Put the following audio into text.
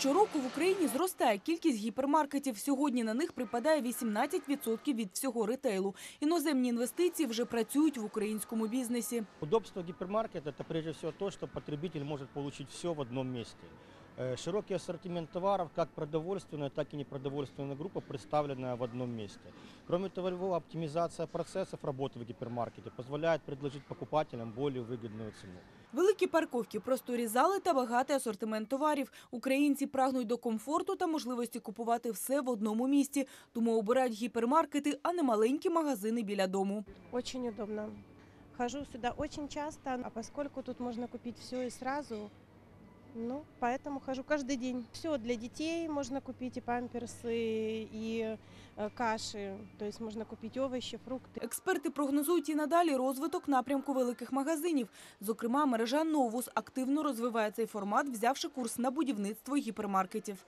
Щороку в Україні зростає кількість гіпермаркетів. Сьогодні на них припадає 18% від всього ретейлу. Іноземні інвестиції вже працюють в українському бізнесі. Удобство гипермаркета – это прежде всего то, что потребитель может получить все в одном месте. Э, Широкий ассортимент товаров, как продовольственная, так и непродовольственная группа, представленная в одном месте. Кроме того, оптимизация процессов работы в гипермаркете позволяет предложить покупателям более выгодную цену. Великі парковки, просторі зали та багатий асортимент товарів. Українці прагнуть до комфорту та можливості купувати все в одному місці. Тому обирають гіпермаркети, а не маленькі магазини біля дому. Очень удобно. Хожу сюда очень часто, а поскольку тут можно купить все и сразу, ну, поэтому хожу каждый день. Все для детей можно купить, и памперсы, и э, каши, то есть можно купить овощи, фрукти. Експерти прогнозують і надалі розвиток напрямку великих магазинів. Зокрема, мережа «Новус» активно розвиває цей формат, взявши курс на будівництво гіпермаркетів.